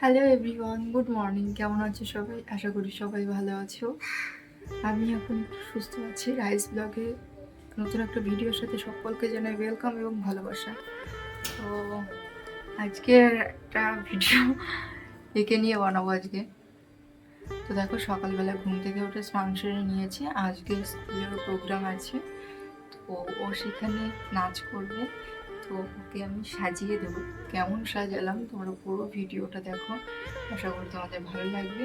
Hello everyone good morning কেমন আছো সবাই? আশা করি সবাই ভালো আছো। আমি এখন সুস্থ আছি। রাইস ব্লগে নতুন একটা ভিডিওর সাথে সকলকে জানাই ওয়েলকাম এবং ভালোবাসা। তো আজকের একটা ভিডিও একে নিয়ে বানাবো আজকে। তো দেখো, সকালবেলা ঘুম থেকে উঠে স্নান সেরে নিয়েছি। আজকে স্কুলের প্রোগ্রাম আছে। তো ও সেখানে নাচ করবে। তো ওকে আমি সাজিয়ে দেবো। কেমন সাজালাম তোমরা পুরো ভিডিওটা দেখো। আশা করি তোমাদের ভালো লাগবে।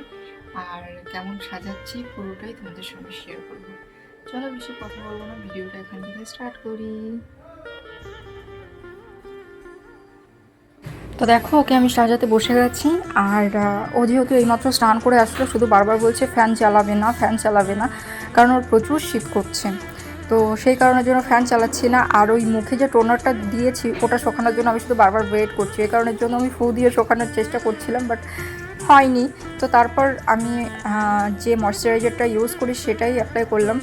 আর কেমন সাজাচ্ছি পুরোটাই তোমাদের সঙ্গে শেয়ার করব। চলো বেশি কথা বলব না, ভিডিওটা এখান থেকে স্টার্ট করি। তো দেখো, ওকে আমি সাজাতে বসে গেছি। আর ও যেহেতু এইমাত্র স্নান করে আসলো, শুধু বারবার বলছে, ফ্যান চালাবে না, ফ্যান চালাবে না। কারণ ওর প্রচুর শীত করছে। তো সেই কারণের জন্য ফ্যান চালাচ্ছি না। আর ওই মুখে যে টোনারটা দিয়েছি, ওটা শোকানোর জন্য আমি শুধু বারবার ওয়েট করছি। এই কারণের জন্য আমি ফু দিয়ে শোকানোর চেষ্টা করছিলাম বাট হয়নি। তো তারপর আমি যে ময়শ্চারাইজারটা ইউজ করি, সেটাই অ্যাপ্লাই করলাম।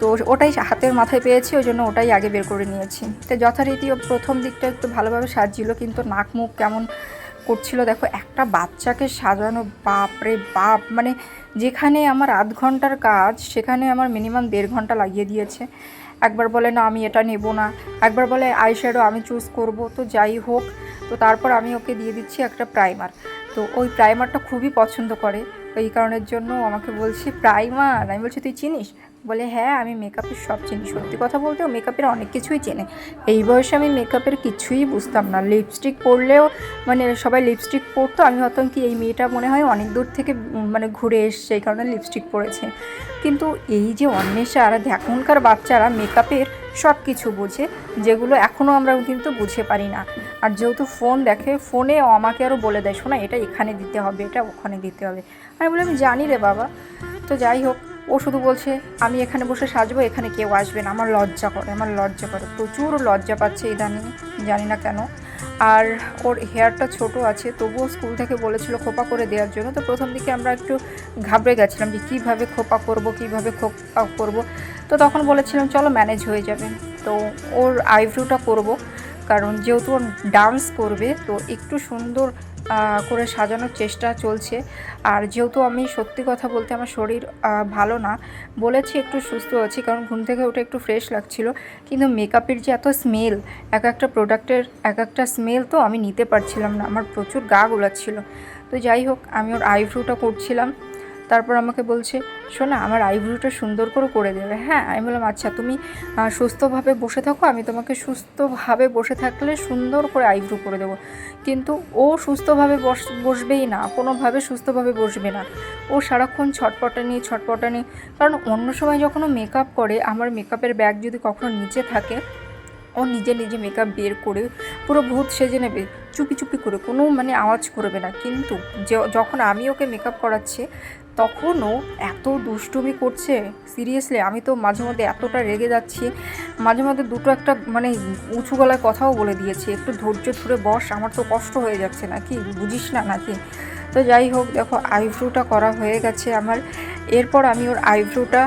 তো ওটাই হাতের মাথায় পেয়েছি, ওই জন্য ওটাই আগে বের করে নিয়েছি। তো যথারীতি প্রথম দিকটা একটু ভালোভাবে সাজছিল, কিন্তু নাক মুখ কেমন করছিল, দেখো, একটা বাচ্চাকে সাজানো বাপ রে বাপ! মানে যেখানে আমার আধ ঘণ্টার কাজ, সেখানে আমার মিনিমাম দেড় ঘণ্টা লাগিয়ে দিয়েছে। একবার বলে, না, আমি এটা নেব না। একবার বলে আই শ্যাডো আমি চুজ করব। তো যাই হোক, তো তারপর আমি ওকে দিয়ে দিচ্ছি একটা প্রাইমার তো ওই প্রাইমারটা খুবই পছন্দ করে। এই কারণের জন্য আমাকে বলছে প্রাইমার আমি বলছি, তুই চিনিস? বলে হ্যাঁ আমি মেকআপের সব চিনি সত্যি কথা বলতে ও মেকআপের অনেক কিছুই চেনে। এই বয়সে আমি মেকআপের কিছুই বুঝতাম না। লিপস্টিক পরলেও মানে সবাই লিপস্টিক পরতো, আমি ভাবতাম কি এই মেয়েটা মনে হয় অনেক দূর থেকে মানে ঘুরে এসছে, এই কারণে লিপস্টিক পরেছে। কিন্তু এই যে অন্বেষা এখনকার বাচ্চারা মেকআপের সব কিছু বোঝে, যেগুলো এখনও আমরা কিন্তু বুঝে পারি না। আর যেহেতু ফোন দেখে ফোনে আমাকে আরও বলে দেয়, শোনা, এটা এখানে দিতে হবে, এটা ওখানে দিতে হবে। আমি বলি আমি জানি রে বাবা। তো যাই হোক ও শুধু বলছে, আমি এখানে বসে সাজবো, এখানে কেউ আসবে না। আমার লজ্জা করে, আমার লজ্জা করে। প্রচুর লজ্জা পাচ্ছে ইদানিং, জানি না কেন। আর ওর হেয়ারটা ছোট আছে, তবুও স্কুল থেকে বলেছিল খোপা করে দেওয়ার জন্য। তো প্রথম দিকে আমরা একটু ঘাবড়ে গেছিলাম যে কীভাবে খোপা করব, কীভাবে খোপা করব। তো তখন বলেছিলাম, চলো ম্যানেজ হয়ে যাবে। তো ওর আইব্রোটা করব, কারণ যেহেতু ও ডান্স করবে, তো একটু সুন্দর করে সাজানোর চেষ্টা চলছে। আর যেহেতু আমি সত্যি কথা বলতে আমার শরীর ভালো না, বলেছি একটু সুস্থ আছি, কারণ ঘুম থেকে উঠে একটু ফ্রেশ লাগছিল। কিন্তু মেকআপের যে এত স্মেল এক একটা প্রোডাক্টের এক একটা স্মেল তো আমি নিতে পারছিলাম না। আমার প্রচুর গা গোলাচ্ছিল। তো যাই হোক, আমি ওর আইব্রোটা করছিলাম। তারপর আমাকে বলছে, শোনা, আমার আইব্রোটা সুন্দর করে করে দেবে। হ্যাঁ আমি বললাম আচ্ছা তুমি সুস্থভাবে বসে থাকো, আমি তোমাকে সুস্থভাবে বসে থাকলে সুন্দর করে আইব্রো করে দেবো। কিন্তু ও সুস্থভাবে বস, বসবেই না, কোনোভাবে সুস্থভাবে বসবে না। ও সারাক্ষণ ছটপটানি ছটপটানি, কারণ অন্য সময় যখন ও মেকআপ করে, আমার মেকআপের ব্যাগ যদি কখনো নিচে থাকে, ও নিজে নিজে মেকআপ বের করে পুরো ভূত সেজে নেবে। চুপি চুপি করে, কোনো মানে আওয়াজ করবে না। কিন্তু যখন আমি ওকে মেকআপ করাচ্ছি, তখনও এত দুষ্টুমি করছে। সিরিয়াসলি আমি তো মাঝে মধ্যে এতটা রেগে যাচ্ছি। মাঝে মধ্যে দুটো একটা মানে উঁচু গলায় কথাও বলে দিয়েছি। একটু ধৈর্য ধরে বস, আমার তো কষ্ট হয়ে যাচ্ছে নাকি? বুঝিস না নাকি? তো যাই হোক, দেখো, আইব্রোটা করা হয়ে গেছে আমার। এরপর আমি ওর আইব্রোটা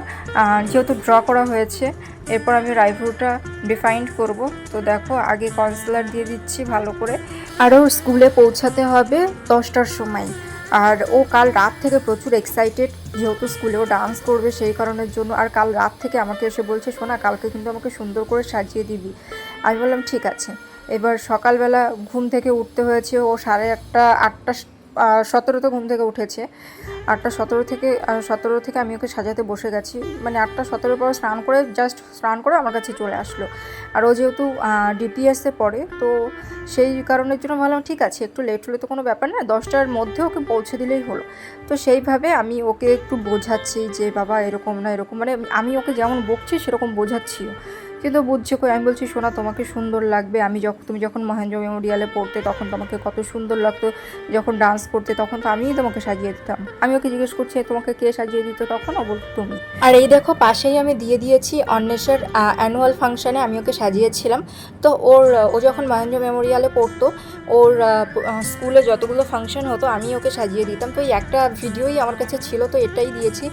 যেহেতু ড্র করা হয়েছে এরপর আমি ওর আইব্রোটা ডিফাইন্ড করব। তো দেখো, আগে কনসিলার দিয়ে দিচ্ছি ভালো করে। আর স্কুলে পৌঁছাতে হবে দশটার সময়। আর ও কাল রাত থেকে প্রচুর এক্সাইটেড যেহেতু স্কুলেও ডান্স করবে সেই কারণের জন্য। আর কাল রাত থেকে আমাকে এসে বলছে, শোনা, কালকে কিন্তু আমাকে সুন্দর করে সাজিয়ে দিবি। আমি বললাম, ঠিক আছে। এবার সকালবেলা ঘুম থেকে উঠতে হয়েছে। ও সাড়ে আটটা আটটা সতেরোতে ঘুম থেকে উঠেছে। আটটা সতেরো থেকে সতেরো থেকে আমি ওকে সাজাতে বসে গেছি। মানে আটটা সতেরোর পর স্নান করে জাস্ট স্নান করে আমার কাছে চলে আসলো। আর ও যেহেতু ডিপিএসে পড়ে, তো সেই কারণের জন্য ভাবলাম, ঠিক আছে, একটু লেট হলে তো কোনো ব্যাপার না, দশটার মধ্যে ওকে পৌঁছে দিলেই হলো। তো সেইভাবে আমি ওকে একটু বোঝাচ্ছি যে, বাবা, এরকম না, এরকম। মানে আমি ওকে যেমন বকছি, সেরকম বোঝাচ্ছিও। কিন্তু বুঝছে কই, আমি বলছি, শোনা, তোমাকে সুন্দর লাগবে। আমি যখন তুমি যখন মহেন্দ্র মেমোরিয়ালে পড়তে, তখন তোমাকে কত সুন্দর লাগতো। যখন ডান্স করতে, তখন তো আমিই তোমাকে সাজিয়ে দিতাম। আমি ওকে জিজ্ঞেস করছি তোমাকে কে সাজিয়ে দিত তখন? ও বলতো, তুমি। আর এই দেখো, পাশেই আমি দিয়ে দিয়েছি অন্বেষের অ্যানুয়াল ফাংশানে আমি ওকে সাজিয়েছিলাম। তো ওর, ও যখন মহেন্দ্র মেমোরিয়ালে পড়তো, ওর স্কুলে যতগুলো ফাংশন হতো, আমি ওকে সাজিয়ে দিতাম। তো এই একটা ভিডিওই আমার কাছে ছিল, তো এটাই দিয়েছি।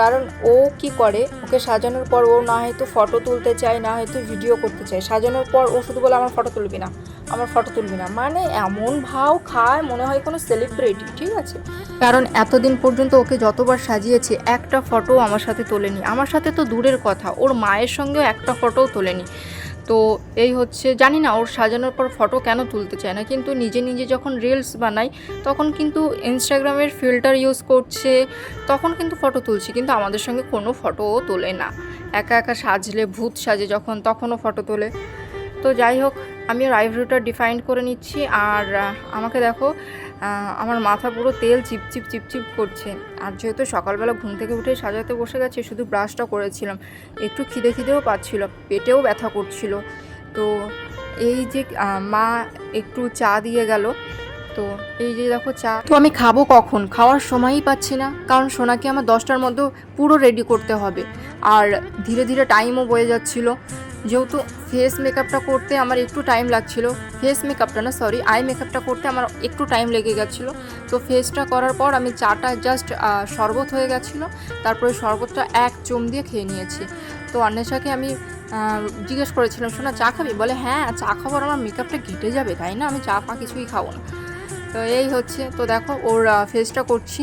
কারণ ও কি করে? ওকে সাজানোর পর ও না হয়তো ফটো তুলতে চায়, না হয়তো ভিডিও করতে চায়। সাজানোর পর ও শুধু বলে, আমার ফটো তুলবি না, আমার ফটো তুলবি না। মানে এমন ভাও খায়, মনে হয় কোনো সেলিব্রিটি ঠিক আছে? কারণ এতদিন পর্যন্ত ওকে যতবার সাজিয়েছে, একটা ফটো আমার সাথে তোলেনি। আমার সাথে তো দূরের কথা, ওর মায়ের সঙ্গেও একটা ফটোও তোলেনি। তো এই হচ্ছে, জানি না ওর সাজানোর পর ফটো কেন তুলতে চায় না, কিন্তু নিজে নিজে যখন রিলস বানাই, তখন কিন্তু ইনস্টাগ্রামের ফিল্টার ইউজ করছে, তখন কিন্তু ফটো তুলছি, কিন্তু আমাদের সঙ্গে কোনো ফটোও তোলে না। একা একা সাজলে, ভূত সাজে যখন, তখনও ফটো তোলে। তো যাই হোক, আমি আইব্রোটা ডিফাইন করে নিচ্ছি, আর আমাকে দেখো আমার মাথা পুরো তেল চিপচিপ চিপচিপ করছে। আর যেহেতু সকালবেলা ঘুম থেকে উঠে সাজাতে বসে গেছে, শুধু ব্রাশটা করেছিলাম। একটু খিদে খিদেও পাচ্ছিল, পেটেও ব্যথা করছিল। তো এই যে মা একটু চা দিয়ে গেল। তো এই যে দেখো চা, তো আমি খাব কখন? খাওয়ার সময়ই পাচ্ছি না, কারণ সোনাকে আমার দশটার মধ্যে পুরো রেডি করতে হবে। আর ধীরে ধীরে টাইমও বয়ে যাচ্ছিল। যেহেতু ফেস মেকআপটা করতে আমার একটু টাইম লাগছিল। ফেস মেকআপটা না সরি আই মেকআপটা করতে আমার একটু টাইম লেগে গেছিল। তো ফেসটা করার পর আমি চাটা জাস্ট শরবত হয়ে গেছিল। তারপরে শরবতটা এক চুম দিয়ে খেয়ে নিয়েছি। তো অন্বেষাকে আমি জিজ্ঞেস করেছিলাম, শোনা, চা খাবি? বলে হ্যাঁ চা খাবার, আমার মেকআপটা ঘেটে যাবে, তাই না? আমি চা পা কিছুই খাব না। তো এই হচ্ছে, তো দেখো ওর ফেসটা করছি।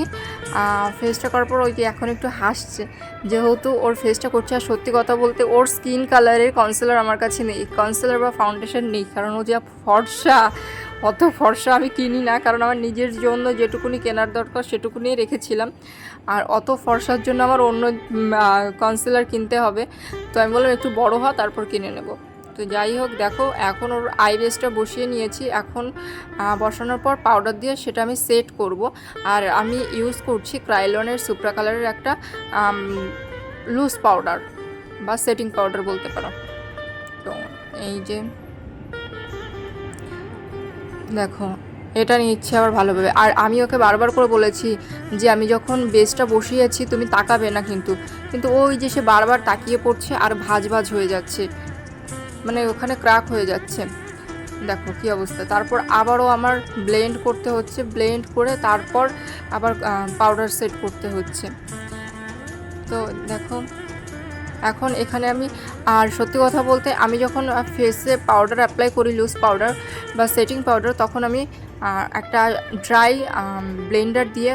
ফেসটা করার পর ওই এখন একটু হাসছে। যেহেতু ওর ফেসটা করছে, আর সত্যি কথা বলতে ওর স্কিন কালারের কনসিলার আমার কাছে নেই। কনসিলার বা ফাউন্ডেশন নেই, কারণ ও যা ফর্সা, অত ফর্সা আমি কিনি না। কারণ আমার নিজের জন্য যেটুকুনি কেনার দরকার সেটুকুনি রেখেছিলাম। আর অত ফর্সার জন্য আমার অন্য কনসিলার কিনতে হবে। তো আমি বললাম, একটু বড় হওয়া, তারপর কিনে নেব। তো যাই হোক, দেখো, এখন ওর আই বেসটা বসিয়ে নিয়েছি। এখন বসানোর পর পাউডার দিয়ে সেটা আমি সেট করব। আর আমি ইউজ করছি ক্রাইলনের সুপ্রা কালারের একটা লুজ পাউডার বা সেটিং পাউডার বলতে পারো। তো এই যে, দেখো, এটা নিচ্ছে আবার ভালোভাবে। আর আমি ওকে বারবার করে বলেছি যে, আমি যখন বেসটা বসিয়েছি, তুমি তাকাবে না কিন্তু। কিন্তু ওই যে সে বারবার তাকিয়ে পড়ছে আর ভাজ ভাজ হয়ে যাচ্ছে। মানে ওখানে ক্রাক হয়ে যাচ্ছে। দেখো কি অবস্থা। তারপর আবারও আমার ব্লেন্ড করতে হচ্ছে ব্লেন্ড করে তারপর আবার পাউডার সেট করতে হচ্ছে। তো দেখো, এখন এখানে আমি, আর সত্যি কথা বলতে আমি যখন ফেসে পাউডার অ্যাপ্লাই করি লুজ পাউডার বা সেটিং পাউডার তখন আমি একটা ড্রাই ব্লেন্ডার দিয়ে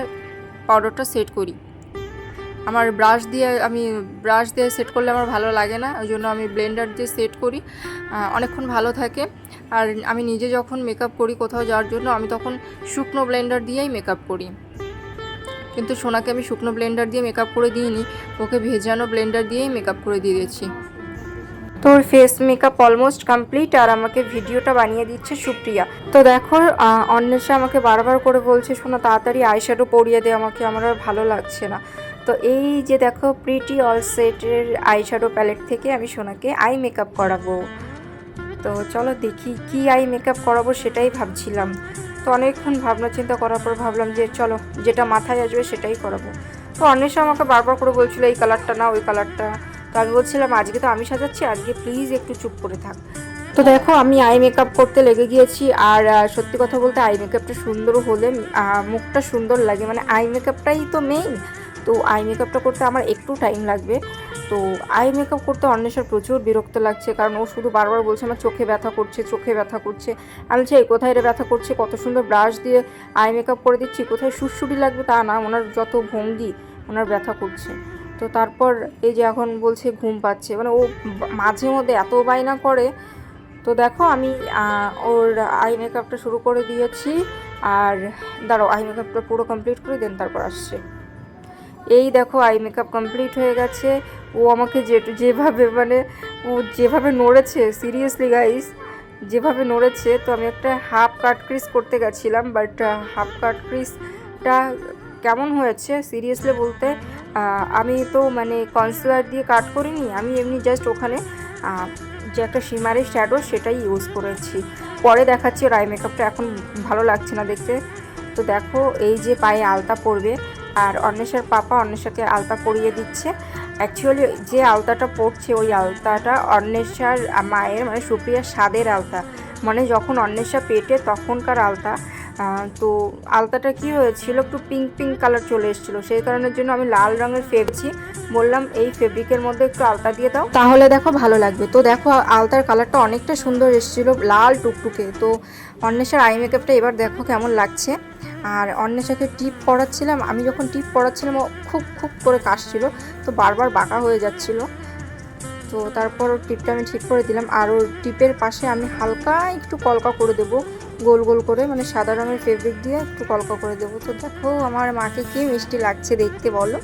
পাউডারটা সেট করি। আমার ব্রাশ দিয়ে, আমি ব্রাশ দিয়ে সেট করলে আমার ভালো লাগে না, ওই জন্য আমি ব্লেন্ডার দিয়ে সেট করি অনেকক্ষণ ভালো থাকে। আর আমি নিজে যখন মেকআপ করি কোথাও যাওয়ার জন্য, আমি তখন শুকনো ব্লেন্ডার দিয়েই মেকআপ করি। কিন্তু সোনাকে আমি শুকনো ব্লেন্ডার দিয়ে মেকআপ করে দিইনি, ওকে ভেজানো ব্লেন্ডার দিয়েই মেকআপ করে দিয়ে দিয়েছি। তোর ফেস মেকআপ অলমোস্ট কমপ্লিট আর আমাকে ভিডিওটা বানিয়ে দিচ্ছে সুপ্রিয়া। তো দেখো অন্বেষা আমাকে বারবার করে বলছে শোনো তাড়াতাড়ি আইশ্যাডো পরিয়ে দে, আমাকে, আমার আর ভালো লাগছে না। তো এই যে দেখো প্রিটি অল সেটের আইশ্যাডো প্যালেট থেকে আমি সোনাকে আই মেকআপ করাবো। তো চলো দেখি কি আই মেকআপ করাবো সেটাই ভাবছিলাম। তো অনেকক্ষণ ভাবনা চিন্তা করার পর ভাবলাম যে চলো যেটা মাথায় আসবে সেটাই করাবো। তো অন্বেষা আমাকে বারবার করে বলছিল, এই কালারটা না ওই কালারটা তো আমি বলছিলাম, আজকে তো আমি সাজাচ্ছি, আজকে প্লিজ একটু চুপ করে থাক। তো দেখো আমি আই মেকআপ করতে লেগে গিয়েছি আর সত্যি কথা বলতে আই মেকআপটা সুন্দর হলে মুখটা সুন্দর লাগে। মানে আই মেকআপটাই তো মেইন তো আই মেকআপটা করতে আমার একটু টাইম লাগবে। তো আই মেকআপ করতে অন্বেষার প্রচুর বিরক্ত লাগছে, কারণ ও শুধু বারবার বলছে আমার চোখে ব্যথা করছে, চোখে ব্যথা করছে। আমি বলছি, এই কোথায় রে ব্যথা করছে? কত সুন্দর ব্রাশ দিয়ে আই মেকআপ করে দিচ্ছি, কোথায় সুরসুরি লাগবে তা না, ওনার যত ভঙ্গি, ওনার ব্যথা করছে। তো তারপর এই যে এখন বলছে ঘুম পাচ্ছে মানে ও মাঝে মধ্যে এত বায়না করে। তো দেখো আমি ওর আই মেকআপটা শুরু করে দিয়েছি, আর দাঁড়াও আই মেকআপটা পুরো কমপ্লিট করে দেন তারপর আসছে। এই দেখো আই মেকআপ কমপ্লিট হয়ে গেছে। ও আমাকে যে, যেভাবে মানে ও যেভাবে নড়েছে সিরিয়াসলি গাইস যেভাবে নড়েছে, তো আমি একটা হাফ কাট ক্রিজ করতে গেছিলাম বাট হাফ কাট ক্রিজটা কেমন হয়েছে সিরিয়াসলি বলতে আমি তো মানে কনসিলার দিয়ে কাট করিনি, আমি এমনি জাস্ট ওখানে যে একটা সিমারের শ্যাডো সেটাই ইউজ করেছি। পরে দেখাচ্ছি ওর আই মেকআপটা এখন ভালো লাগছে না দেখতে। তো দেখো, এই যে পায়ে আলতা পরবে আর অন্বেষার পাপা অন্বেষাকে আলতা পরিয়ে দিচ্ছে। অ্যাকচুয়ালি যে আলতাটা পড়ছে, ওই আলতাটা অন্বেষার মায়ের মানে সুপ্রিয়ার স্বাদের আলতা। মানে যখন অন্বেষা পেটে, তখনকার আলতা। তো আলতাটা কি হয়েছিল? একটু পিঙ্ক পিঙ্ক কালার চলে এসেছিল। সেই কারণের জন্য আমি লাল রঙের ফেবছি বললাম এই ফেব্রিকের মধ্যে একটু আলতা দিয়ে দাও। তাহলে দেখো ভালো লাগবে। তো দেখো, আলতার কালারটা অনেকটা সুন্দর এসেছিল, লাল টুকটুকে। তো অন্বেষার আই মেকআপটা এবার দেখো কেমন লাগছে। আর অন্বেষাকে টিপ পড়াচ্ছিলাম, আমি যখন টিপ পড়াচ্ছিলাম, ও খুব খুব করে কাশছিল, তো বারবার বাঁকা হয়ে যাচ্ছিল। তো তারপর টিপটা আমি ঠিক করে দিলাম, আর ওর টিপের পাশে আমি হালকা একটু কলকা করে দেব, গোল গোল করে মানে সাদা রঙের ফেব্রিক দিয়ে একটু কলকা করে দেবো। তো দেখো, আমার মাকে কি মিষ্টি লাগছে দেখতে, বলো।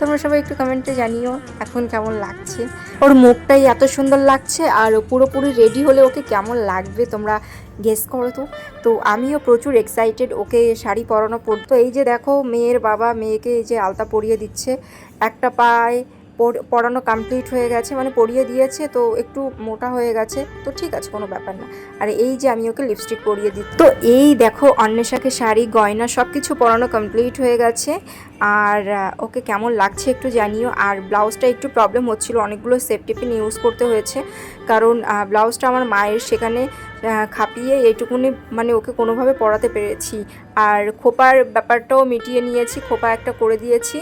তোমরা সবাই একটু কমেন্টে জানিও এখন কেমন লাগছে। ওর মুখটাই এত সুন্দর লাগছে আর পুরোপুরি রেডি হলে ওকে কেমন লাগবে তোমরা গেস করো তো। তো আমিও প্রচুর এক্সাইটেড ওকে শাড়ি পরানো পড়তো এই যে দেখো মেয়ের বাবা, মেয়েকে এই যে আলতা পরিয়ে দিচ্ছে। একটা পায়ে পরানো কমপ্লিট হয়ে গেছে মানে পরিয়ে দিয়েছে, তো একটু মোটা হয়ে গেছে, তো ঠিক আছে, কোনো ব্যাপার না। আর এই যে আমি ওকে লিপস্টিক পরিয়ে দিই তো এই দেখো অন্বেষাকে শাড়ি, গয়না সব কিছু পরানো কমপ্লিট হয়ে গেছে। আর ওকে কেমন লাগছে একটু জানিও। আর ব্লাউজটা একটু প্রবলেম হচ্ছিল, অনেকগুলো সেফটি পিন ইউজ করতে হয়েছে। কারণ ব্লাউজটা আমার মায়ের সেখানে খাপিয়ে এইটুকুনি মানে ওকে কোনোভাবে পরাতে পেরেছি। আর খোপার ব্যাপারটাও মিটিয়ে নিয়েছি, খোপা একটা করে দিয়েছি।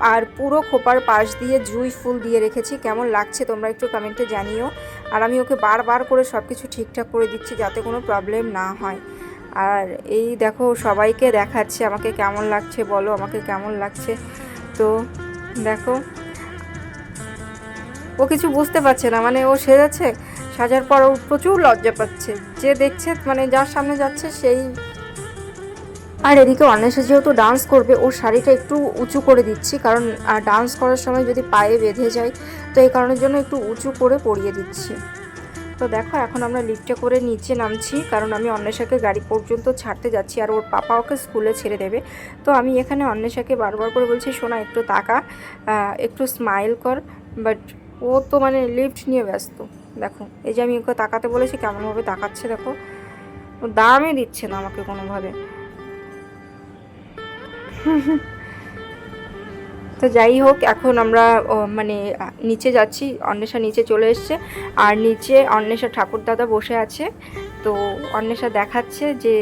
আর পুরো খোপার পাশ দিয়ে জুই ফুল দিয়ে রেখেছি। কেমন লাগছে তোমরা একটু কমেন্টে জানিও। আর আমি ওকে বারবার করে সব কিছু ঠিকঠাক করে দিচ্ছি যাতে কোনো প্রবলেম না হয়। আর এই দেখো সবাইকে দেখাচ্ছে, আমাকে কেমন লাগছে বলো, আমাকে কেমন লাগছে? তো দেখো, ও কিছু বুঝতে পারছে না মানে ও সেজেছে, সাজার পর ও প্রচুর লজ্জা পাচ্ছে। যে দেখছে মানে যার সামনে যাচ্ছে সেই আর এদিকে অন্বেষা যেহেতু ডান্স করবে, ওর শাড়িটা একটু উঁচু করে দিচ্ছি, কারণ ডান্স করার সময় যদি পায়ে বেঁধে যায়, তো এই কারণের জন্য একটু উঁচু করে পরিয়ে দিচ্ছি। তো দেখো, এখন আমরা লিফটে করে নিচে নামছি, কারণ আমি অন্বেষাকে গাড়ি পর্যন্ত ছাড়তে যাচ্ছি, আর ওর পাপা ওকে স্কুলে ছেড়ে দেবে। তো আমি এখানে অন্বেষাকে বারবার করে বলছি, শোনা, একটু তাকা একটু স্মাইল কর বাট ও তো মানে লিফট নিয়ে ব্যস্ত। দেখো, এই যে আমি ওকে তাকাতে বলেছি, কেমনভাবে তাকাচ্ছে দেখো। ও দামই দিচ্ছে না আমাকে কোনোভাবে। তো যাই হোক, এখন আমরা মানে নিচে যাচ্ছি। অন্বেষা নিচে চলে এসছে। আর নিচে অন্বেষা ঠাকুর দাদা বসে আছে। তো অন্বেষা দেখাচ্ছে যে,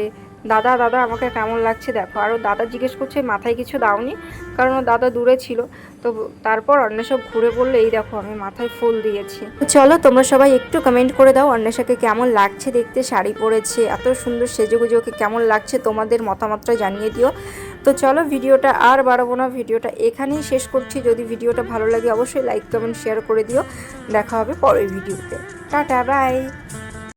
দাদা দাদা, আমাকে কেমন লাগছে দেখো। আর দাদা জিজ্ঞেস করছে, মাথায় কিছু দাওনি? কারণ দাদা দূরে ছিল। তো তারপর অন্বেষা ঘুরে বলল, এই দেখো, আমি মাথায় ফুল দিয়েছি। চলো, তোমরা সবাই একটু কমেন্ট করে দাও, অন্বেষাকে কেমন লাগছে দেখতে? শাড়ি পরেছে, এত সুন্দর সেজেগুজে ওকে কেমন লাগছে? তোমাদের মতামতটা জানিয়ে দিও। তো চলো ভিডিওটা আর বাড়াবো না, ভিডিওটা এখানেই শেষ করছি। যদি ভিডিওটা ভালো লাগে অবশ্যই লাইক কমেন্ট শেয়ার করে দিও। দেখা হবে পরের ভিডিওতে। Tata bye